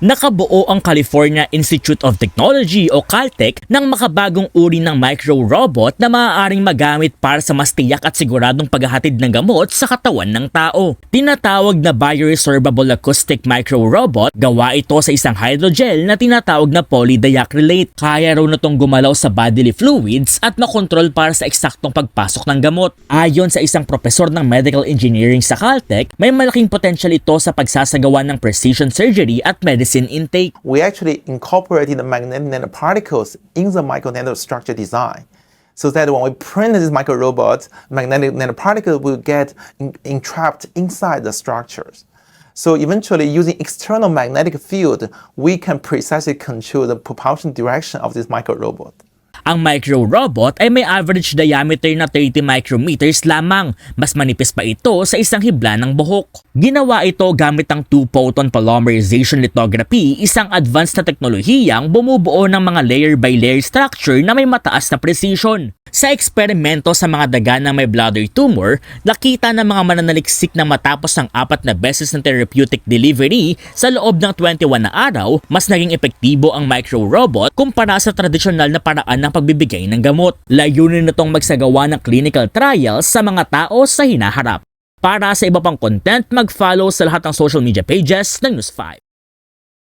Nakabuo ang California Institute of Technology o Caltech ng makabagong uri ng micro-robot na maaaring magamit para sa mas tiyak at siguradong paghahatid ng gamot sa katawan ng tao. Tinatawag na bioresorbable acoustic micro-robot, gawa ito sa isang hydrogel na tinatawag na polydiacrylate. Kaya raw na itong gumalaw sa bodily fluids at makontrol para sa eksaktong pagpasok ng gamot. Ayon sa isang profesor ng medical engineering sa Caltech, may malaking potential ito sa pagsasagawa ng precision surgery at medicine intake. we actually incorporated the magnetic nanoparticles in the micro nanostructure design. So that when we print this micro robot, magnetic nanoparticle will get en- entrapped inside the structures. So eventually, using external magnetic field, we can precisely control the propulsion direction of this micro robot. Ang micro-robot ay may average diameter na 30 micrometers lamang. Mas manipis pa ito sa isang hibla ng buhok. Ginawa ito gamit ang two-photon polymerization lithography, isang advanced na teknolohiyang bumubuo ng mga layer-by-layer structure na may mataas na precision. Sa eksperimento sa mga daga na may bladder tumor, nakita ng mga mananaliksik na matapos ng apat na beses ng therapeutic delivery sa loob ng 21 na araw, mas naging epektibo ang micro-robot kumpara sa tradisyonal na paraan ng pagbibigay ng gamot. Layunin nitong magsagawa ng clinical trials sa mga tao sa hinaharap. Para sa iba pang content, mag-follow sa lahat ng social media pages ng News 5.